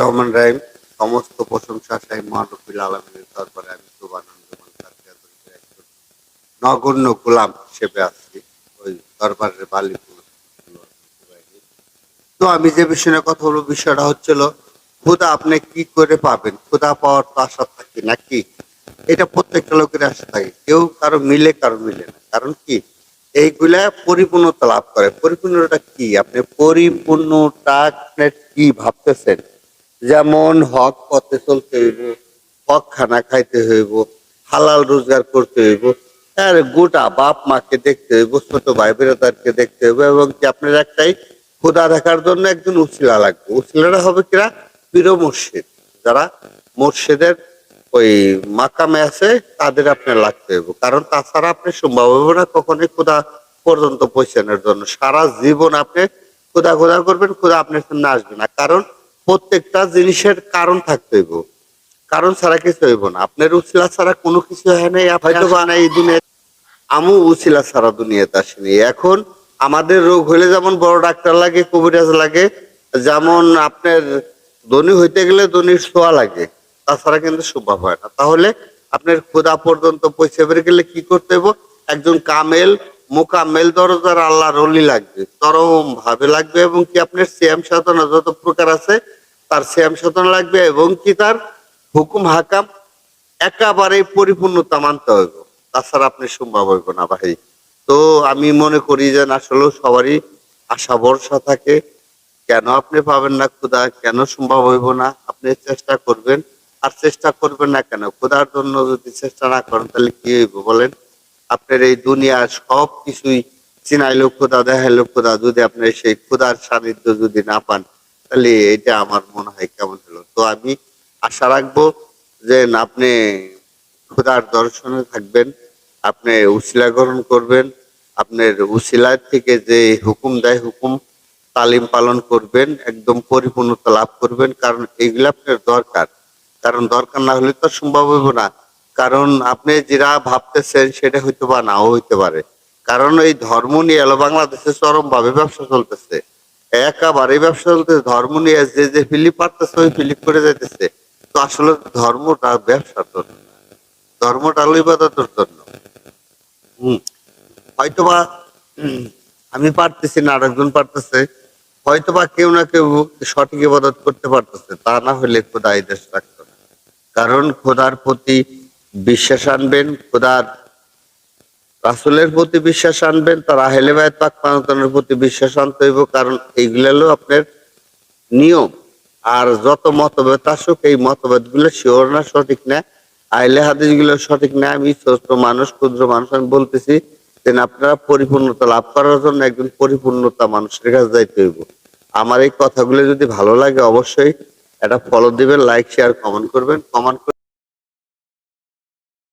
রহমান রাহিম। সমস্ত প্রশংসা সাই দরবারে আমি নগণ্য গোলাম হিসেবে ওই দরবারের বালিপুর তো আমি যে বিষয়ে কথা বলব, বিষয়টা হচ্ছিল, খুদা আপনি কি করে পাবেন? খুদা পাওয়ার তো আশা থাকে নাকি? এটা প্রত্যেকটা লোকের আশা থাকে। কেউ কারও মিলে কারও মিলে না। কারণ কি? এইগুলা পরিপূর্ণতা লাভ করে। পরিপূর্ণটা কি? আপনি পরিপূর্ণটা কি ভাবতেছেন? যেমন হক পথে চলতে হইব, হক খানা খাইতে হইব, হালাল রোজগার করতে হইব, আর গোটা বাপ মাকে দেখতে হইব, ছোট ভাই বেরোদারকে দেখতে হইব, এবং কি আপনার একটাই খোদা দেখার জন্য একজন উসিলা লাগবে। উসিলারা হবে কিরা? পীর মসজিদ যারা মসজিদের ওই মাকামে আছে তাদের আপনার লাগতে হইব। কারণ তাছাড়া আপনি সম্ভব হবে না কখনোই খোদা পর্যন্ত পৌঁছানোর জন্য। সারা জীবন আপনি খোদা খোদা করবেন খোদা আপনার সামনে আসবে না। কারণ প্রত্যেকটা জিনিসের কারণ থাকতে হইব। কারণ ছাড়া কিছু হইব না। আপনার উচিলা ছাড়া কোনো কিছু হয় নাই হয়তো বা এই দুনিয়া আমু উচিলা ছাড়া দুনিয়াতে আসেনি। এখন আমাদের রোগ হলে যেমন বড় ডাক্তার লাগে কবিরাজ লাগে যেমন আপনার ধনী হইতে গেলে ধনির ছোঁয়া লাগে। তাছাড়া কিন্তু সম্ভব হয় না। তাহলে আপনার খোদা পর্যন্ত পৌঁছে বের গেলে কি করতে হবে একজন কামেল, মোকামেল দরজার আল্লাহ রলি লাগবে, চরম ভাবে লাগবে এবং কি আপনার শ্যাম সাধনা যত প্রকার আছে, তার শ্যাম সাধনা লাগবে এবং কি তার হুকুম, হাকাম একেবারে পরিপূর্ণতা মানতে হইব। তাছাড়া আপনি সম্ভব হইব না ভাই। তো আমি মনে করি যে আসলে সবারই আশা, ভরসা থাকে। কেন আপনি পাবেন না খুদা কেন সম্ভব হইব না? আপনি চেষ্টা করবেন। আর চেষ্টা করবেন না কেন? খুদার জন্য যদি চেষ্টা না করেন, তাহলে কি হইব বলেন? আপনার এই দুনিয়া সব কিছুই চিনাইলো খোদা, দেখাইলো খোদা। যদি আপনি সেই খোদার সান্নিধ্য যদি না পান, তাহলে এটা আমার মনে হয় কেমন হলো? তো আমি আশা রাখব যে আপনি খোদার দর্শনে থাকবেন, আপনি উশিলা গ্রহণ করবেন, আপনার উসিলার থেকে যে হুকুম দেয় হুকুম, তালিম পালন করবেন, একদম পরিপূর্ণতা লাভ করবেন, কারণ এগুলো আপনার দরকার। কারণ দরকার না হলে তো সম্ভব হইব না। কারণ আপনি যেটা ভাবতেছেন সেটা হইতে বা নাও হইতে পারে। কারণ এই ধর্ম নিয়ে এলো, বাংলাদেশে চরম ভাবে ব্যবসা চলতেছে। একেবারে ব্যবসা চলতেছে, ধর্ম নিয়ে যে যে ফিলিপ পারতেছে, ওই ফিলিপ করে যাইতেছে। তো আসলে ধর্মটা ব্যবসার জন্য, ধর্মটা ইবাদতের জন্য। হম, হয়তোবা আমি পারতেছি না, আরেকজন পারতেছে। হয়তোবা কেউ না কেউ সঠিক ইবাদত করতে পারতেছে, তা না হলে খোদা এই দেশ রাখতো। কারণ খোদার প্রতি বিশ্বাস আনবেন, খোদার রাসুলের প্রতি বিশ্বাস আনবেন, তার আহেলে বায়ত পাক পানতনের প্রতি বিশ্বাস আনতে হইব, কারণ এইগুলো হলো আপনার নিয়ম। আর যত মতভেদ আসুক, এই মতভেদগুলো শিওর না, সঠিক না আইলে হাদিসগুলো সঠিক না, আমি ছোট মানুষ, ক্ষুদ্র মানুষ, আমি বলতেছি যে আপনারা পরিপূর্ণতা লাভ করার জন্য একজন পরিপূর্ণতা মানুষের কাছে যাইতে হইব। আমার এই কথাগুলো যদি ভালো লাগে, অবশ্যই একটা ফলো দিবেন লাইক শেয়ার কমেন্ট করবেন। কমেন্ট